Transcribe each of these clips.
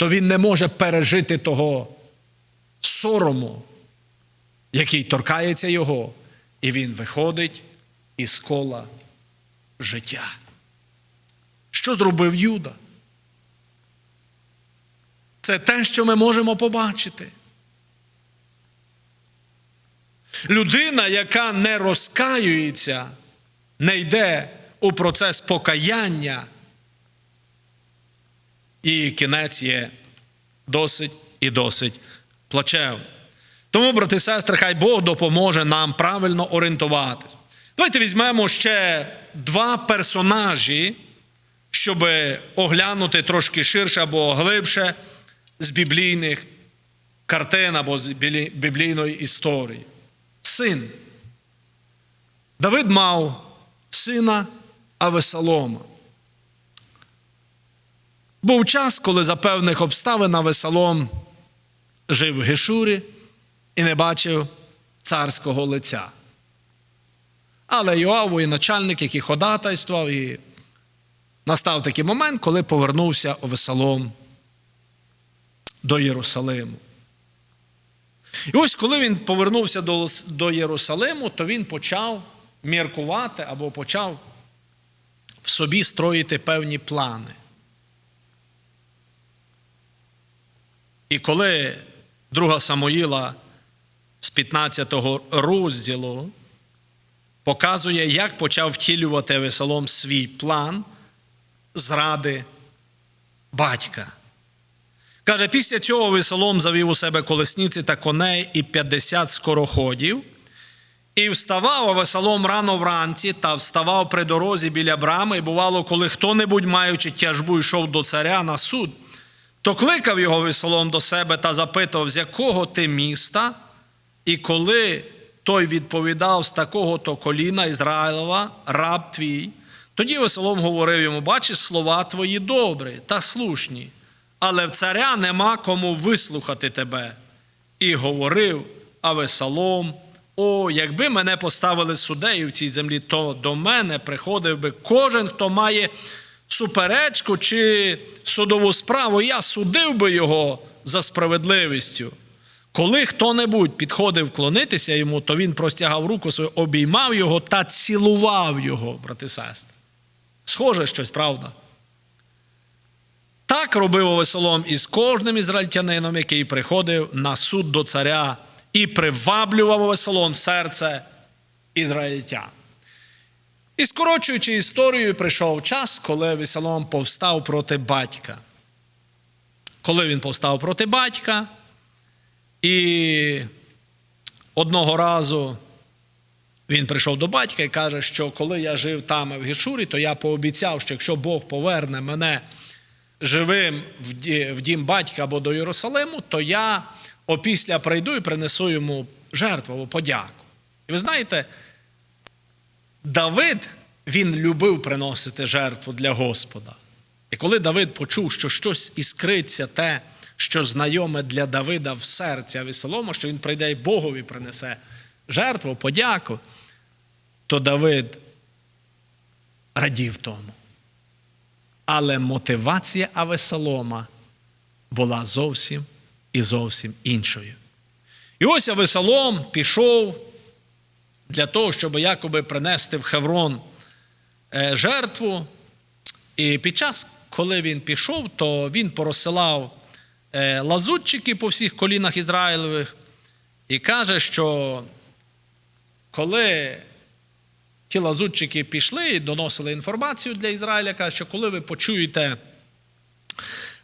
то він не може пережити того сорому, який торкається його, і він виходить із кола життя. Що зробив Юда? Це те, що ми можемо побачити. Людина, яка не розкаюється, не йде у процес покаяння, і кінець є досить і досить плачевний. Тому, брати і сестри, хай Бог допоможе нам правильно орієнтуватись. Давайте візьмемо ще два персонажі, щоб оглянути трошки ширше або глибше з біблійних картин або з біблійної історії. Син. Давид мав сина Авесалома. Був час, коли за певних обставин Авесалом жив в Гешурі і не бачив царського лиця. Але Йоав, воєначальник, який ходатайствував, і настав такий момент, коли повернувся Овесалом до Єрусалиму. І ось коли він повернувся до, до Єрусалиму, то він почав міркувати або почав в собі строїти певні плани. І коли друга Самоїла з 15 розділу показує, як почав втілювати Весолом свій план зради батька. Каже, після цього Весолом завів у себе колесниці та коней і 50 скороходів. І вставав Авесалом рано вранці та вставав при дорозі біля брами, і бувало, коли хто-небудь, маючи тяжбу, йшов до царя на суд, то кликав його Весолом до себе та запитував, з якого ти міста, і коли той відповідав з такого то коліна Ізраїлова, раб твій, тоді Весолом говорив йому: бачиш, слова твої добрі та слушні, але в царя нема кому вислухати тебе. І говорив Авесалом, о, якби мене поставили суддею в цій землі, то до мене приходив би кожен, хто має суперечку чи судову справу, я судив би його за справедливістю. Коли хто-небудь підходив клонитися йому, то він простягав руку свою, обіймав його та цілував його, брати сестри. Схоже щось, правда? Так робив Овесолом із кожним ізраїльтянином, який приходив на суд до царя і приваблював Овесолом серце ізраїльтян. І скорочуючи історію, прийшов час, коли Весолом повстав проти батька. Коли він повстав проти батька, і одного разу він прийшов до батька і каже, що коли я жив там в Гешурі, то я пообіцяв, що якщо Бог поверне мене живим в дім батька або до Єрусалиму, то я опісля прийду і принесу йому жертву подяку. І ви знаєте, Давид він любив приносити жертву для Господа. І коли Давид почув, що щось іскриться те, що знайоме для Давида в серці Авісолома, що він прийде і Богові принесе жертву, подяку, то Давид радів тому. Але мотивація Авесолома була зовсім і зовсім іншою. І ось Авесолом пішов для того, щоб якоби принести в Хеврон жертву. І під час, коли він пішов, то він порозсилав лазутчики по всіх колінах Ізраїлевих і каже, що коли ті лазутчики пішли і доносили інформацію для Ізраїля, каже, що коли ви почуєте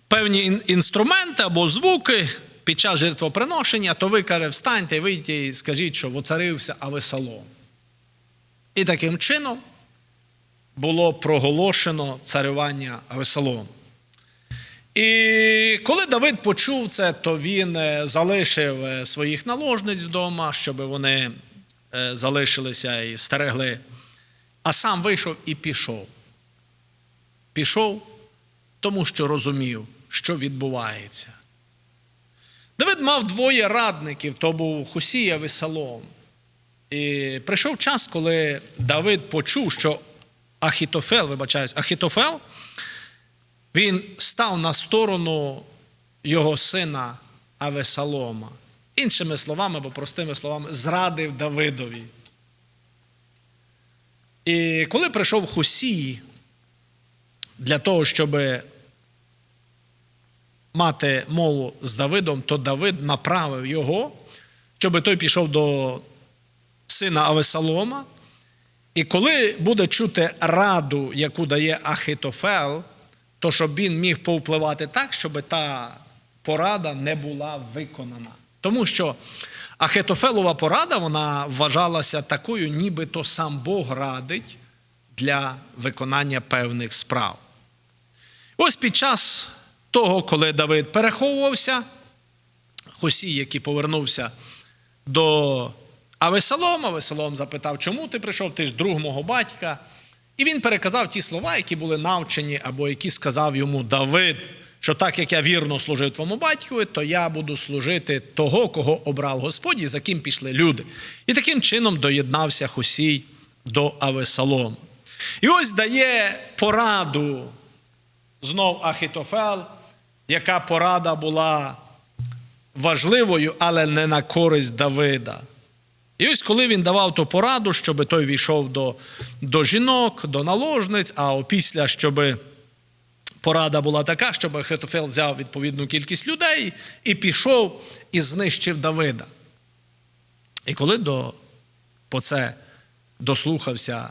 певні інструменти або звуки під час жертвоприношення, то ви каже, встаньте, вийдіть і скажіть, що воцарився Авесалом. І таким чином було проголошено царювання Авесалом. І коли Давид почув це, то він залишив своїх наложниць вдома, щоб вони залишилися і стерегли, а сам вийшов і пішов. Пішов, тому що розумів, що відбувається. Давид мав двоє радників, то був Хусія і Салом. І прийшов час, коли Давид почув, що Ахітофел, вибачаюсь, Ахітофел, він став на сторону його сина Авесалома. Іншими словами або простими словами, зрадив Давидові. І коли прийшов Хусій для того, щоб мати мову з Давидом, то Давид направив його, щоб той пішов до сина Авесалома. І коли буде чути раду, яку дає Ахитофел, то щоб він міг повпливати так, щоб та порада не була виконана. Тому що Ахитофелова порада вона вважалася такою, нібито сам Бог радить для виконання певних справ. Ось під час того, коли Давид переховувався, Хосій, який повернувся до Авесалома, Авесалом запитав, чому ти прийшов, ти ж друг мого батька. І він переказав ті слова, які були навчені, або які сказав йому Давид, що так як я вірно служив твоєму батькові, то я буду служити того, кого обрав Господь, і за ким пішли люди. І таким чином доєднався Хусій до Авесалома. І ось дає пораду знов Ахітофел, яка порада була важливою, але не на користь Давида. І ось коли він давав ту пораду, щоб той війшов до, до жінок, до наложниць, а опісля, щоб порада була така, щоб Ахитофел взяв відповідну кількість людей і пішов і знищив Давида. І коли до, по це дослухався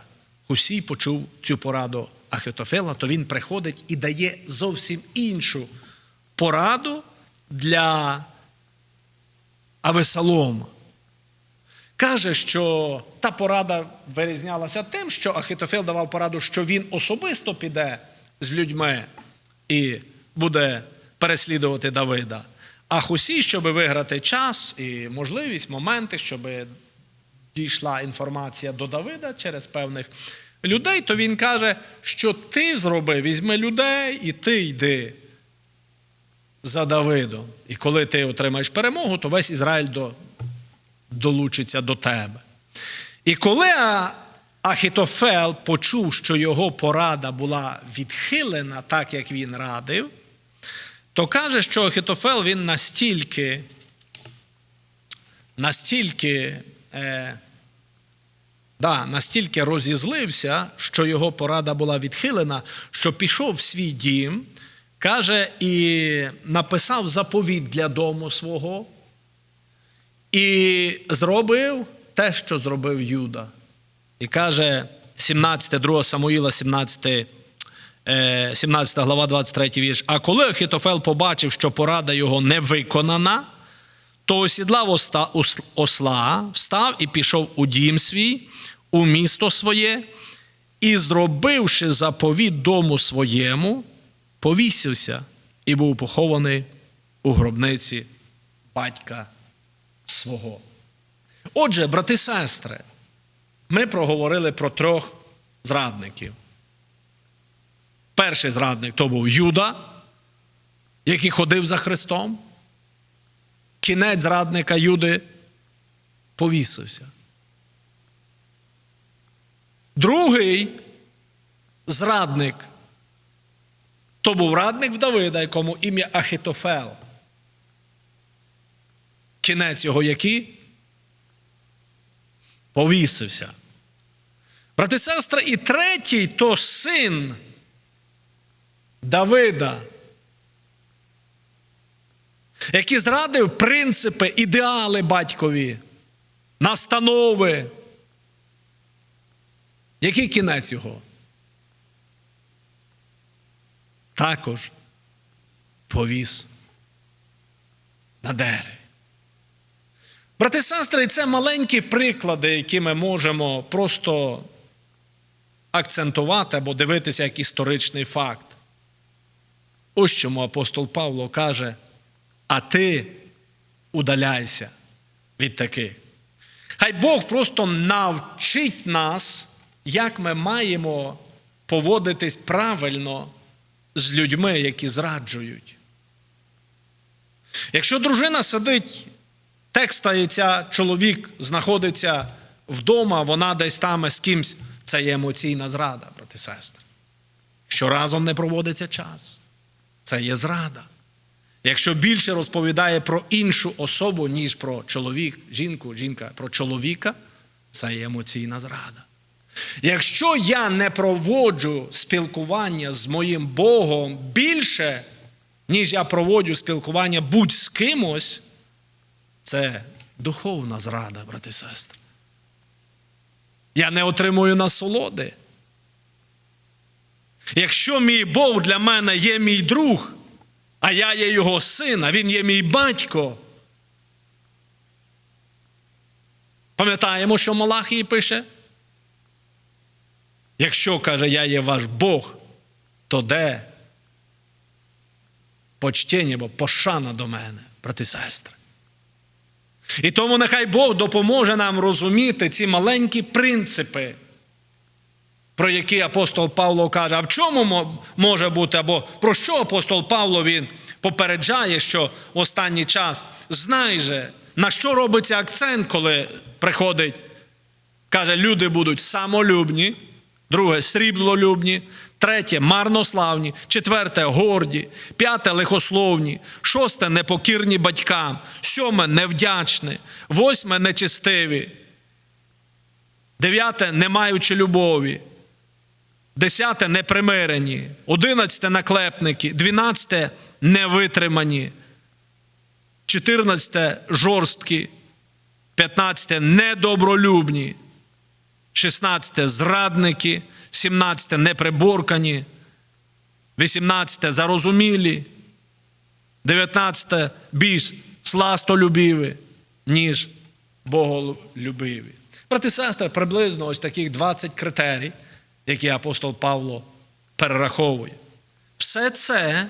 Хусій, почув цю пораду Ахитофела, то він приходить і дає зовсім іншу пораду для Авесалома. Каже, що та порада вирізнялася тим, що Ахитофел давав пораду, що він особисто піде з людьми і буде переслідувати Давида. А Хусій, щоб виграти час і можливість, моменти, щоб дійшла інформація до Давида через певних людей, то він каже, що ти зроби, візьми людей і ти йди за Давидом. І коли ти отримаєш перемогу, то весь Ізраїль до, долучиться до тебе. І коли Ахітофел почув, що його порада була відхилена, так як він радив, то каже, що Ахітофел він настільки, настільки, е, да, настільки розізлився, що його порада була відхилена, що пішов в свій дім, каже, і написав заповіт для дому свого. І зробив те, що зробив Юда. І каже 17, 2 Самуїла, 17, 17 глава, 23 вірш. А коли Ахітофел побачив, що порада його не виконана, то осідлав осла, встав і пішов у дім свій, у місто своє, і, зробивши заповіт дому своєму, повісився і був похований у гробниці батька свого. Отже, брати сестри, ми проговорили про трьох зрадників. Перший зрадник то був Юда, який ходив за Христом. Кінець зрадника Юди повісився. Другий зрадник то був радник Давида, якому ім'я Ахитофел кінець його який? Повісився. Брати сестри, і третій то син Давида, який зрадив принципи, ідеали батькові, настанови. Який кінець його? Також повіс на дереві. Брати і сестри, це маленькі приклади, які ми можемо просто акцентувати або дивитися як історичний факт. Ось чому апостол Павло каже: а ти удаляйся від таких. Хай Бог просто навчить нас, як ми маємо поводитись правильно з людьми, які зраджують. Якщо дружина сидить Текст стається, чоловік знаходиться вдома, вона десь там з кимсь. Це є емоційна зрада, брати і сестри. Що разом не проводиться час. Це є зрада. якщо більше розповідає про іншу особу, ніж про чоловік, жінку, жінка про чоловіка, це є емоційна зрада. Якщо я не проводжу спілкування з моїм Богом більше, ніж я проводжу спілкування будь з кимось, це духовна зрада, брати і сестри. Я не отримую насолоди. Якщо мій Бог для мене є мій друг, а я є його син, а він є мій батько. Пам'ятаємо, що Малахії пише? Якщо каже, я є ваш Бог, то де почтення, бо пошана до мене, брати сестри. І тому нехай Бог допоможе нам розуміти ці маленькі принципи, про які апостол Павло каже, а в чому може бути, або про що апостол Павло він попереджає, що в останній час знай же, на що робиться акцент, коли приходить, каже, люди будуть самолюбні, друге сріблолюбні, третє марнославні, четверте горді, п'яте лихословні, шосте непокірні батькам, сьоме невдячні, восьме нечистиві, дев'яте не маючи любові. Десяте непримирені, одинадцяте наклепники, дванадцяте невитримані, чотирнадцяте жорсткі, п'ятнадцяте недобролюбні, шістнадцяте зрадники, сімнадцяте неприборкані, вісімнадцяте зарозумілі, дев'ятнадцяте більш сластолюбиві, ніж боголюбиві. Брати сестри, приблизно ось таких 20 критерій які апостол Павло перераховує. Все це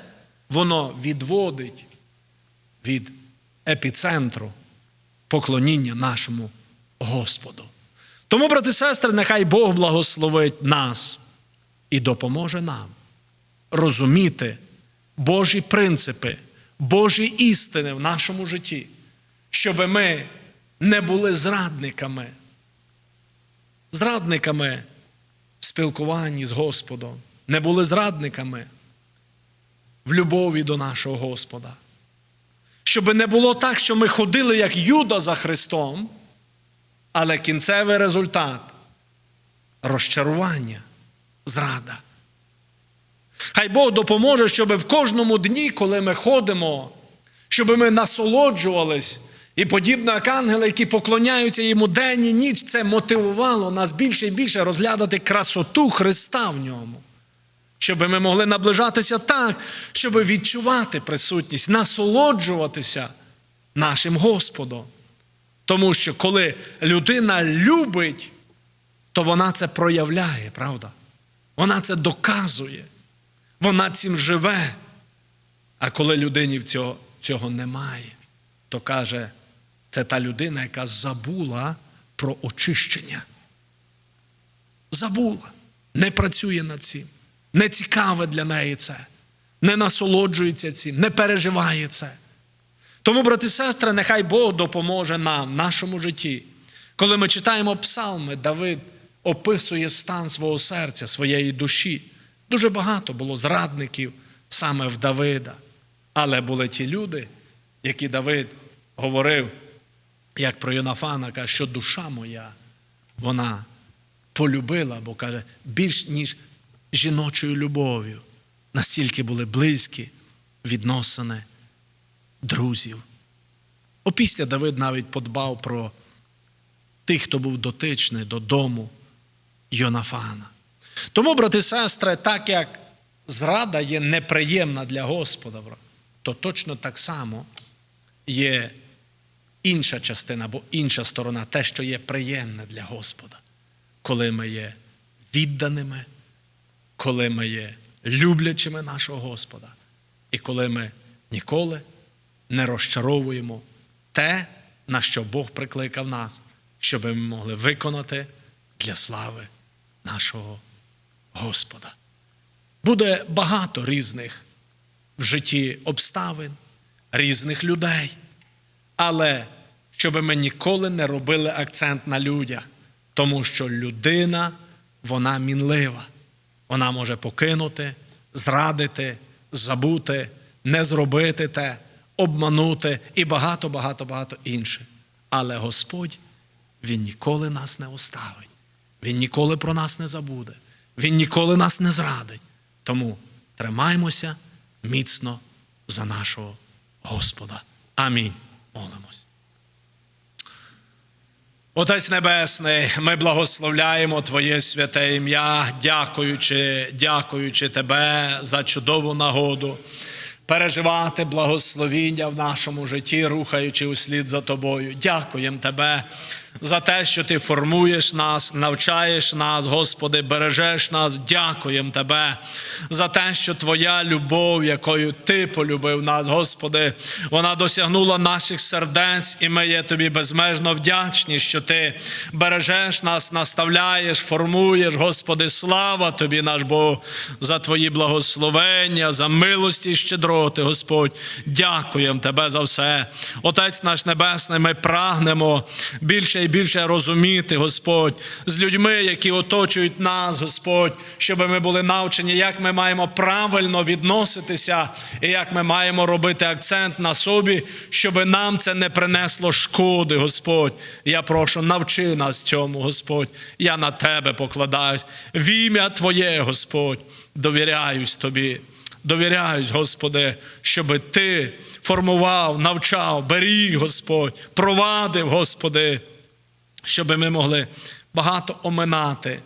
воно відводить від епіцентру поклоніння нашому Господу. Тому, брати і сестри, нехай Бог благословить нас і допоможе нам розуміти Божі принципи, Божі істини в нашому житті, щоб ми не були зрадниками. Зрадниками в спілкуванні з Господом, не були зрадниками в любові до нашого Господа. Щоб не було так, що ми ходили як Юда за Христом, але кінцевий результат розчарування, зрада. Хай Бог допоможе, щоб в кожному дні, коли ми ходимо, щоб ми насолоджувались і подібно як ангели, які поклоняються йому день і ніч, це мотивувало нас більше і більше розглядати красоту Христа в ньому. Щоб ми могли наближатися так, щоб відчувати присутність, насолоджуватися нашим Господом. Тому що коли людина любить, то вона це проявляє, правда? Вона це доказує, вона цим живе. А коли людині цього, цього немає, то каже, це та людина, яка забула про очищення. Забула, не працює над цим, не цікаве для неї це, не насолоджується цим, не переживає це. Тому, брати і сестри, нехай Бог допоможе нам, в нашому житті. Коли ми читаємо псалми, Давид описує стан свого серця, своєї душі. Дуже багато було зрадників саме в Давида. Але були ті люди, які Давид говорив як про Йонафана, каже, що душа моя, вона полюбила, бо каже, більш ніж жіночою любов'ю. Настільки були близькі відносини друзів. Опісля Давид навіть подбав про тих, хто був дотичний додому Йонафана. Тому, брати і сестри, так як зрада є неприємна для Господа, то точно так само є інша частина або інша сторона, те, що є приємне для Господа, коли ми є відданими, коли ми є люблячими нашого Господа, і коли ми ніколи не розчаровуємо те, на що Бог прикликав нас, щоб ми могли виконати для слави нашого Господа. Буде багато різних в житті обставин, різних людей. Але щоб ми ніколи не робили акцент на людях, тому що людина, вона мінлива. Вона може покинути, зрадити, забути, не зробити те. Обманути і багато, багато, інше. Але Господь, Він ніколи нас не оставить. Він ніколи про нас не забуде. Він ніколи нас не зрадить. Тому тримаймося міцно за нашого Господа. Амінь. Молимось. Отець Небесний, ми благословляємо Твоє святе ім'я, дякуючи, дякуючи Тебе за чудову нагоду переживати благословіння в нашому житті, рухаючи услід за Тобою. Дякуємо Тебе за те, що Ти формуєш нас, навчаєш нас, Господи, бережеш нас. Дякуємо Тебе за те, що Твоя любов, якою Ти полюбив нас, Господи, вона досягнула наших сердець, і ми є Тобі безмежно вдячні, що Ти бережеш нас, наставляєш, формуєш, Господи, слава Тобі, наш Бог, за Твої благословення, за милості і щедроти, Господь. Дякуємо Тебе за все. Отець наш Небесний, ми прагнемо більше і більше розуміти, Господь, з людьми, які оточують нас, Господь, щоб ми були навчені, як ми маємо правильно відноситися і як ми маємо робити акцент на собі, щоб нам це не принесло шкоди, Господь. Я прошу, навчи нас цьому, Господь. Я на Тебе покладаюсь. В ім'я Твоє, Господь, довіряюсь Тобі. Довіряюсь, Господи, щоб Ти формував, навчав, беріг, Господь, провадив, Господи, щоб ми могли багато оминати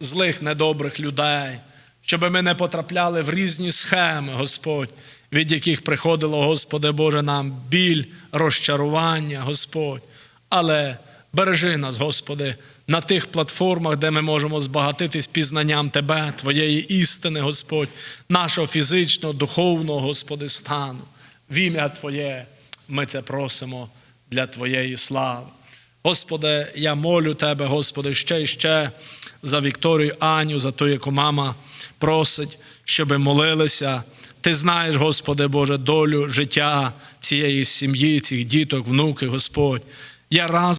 злих, недобрих людей, щоб ми не потрапляли в різні схеми, Господь, від яких приходило, Господи Боже, нам біль, розчарування, Господь. Але бережи нас, Господи, на тих платформах, де ми можемо збагатитись пізнанням Тебе, Твоєї істини, Господь, нашого фізичного, духовного, Господи, стану. В ім'я Твоє ми це просимо для Твоєї слави. Господи, я молю Тебе, Господи, ще і ще за Вікторію Аню, за ту, яку мама просить, щоб молилися. Ти знаєш, Господи Боже, долю життя цієї сім'ї, цих діток, внуки, Господь. Я раз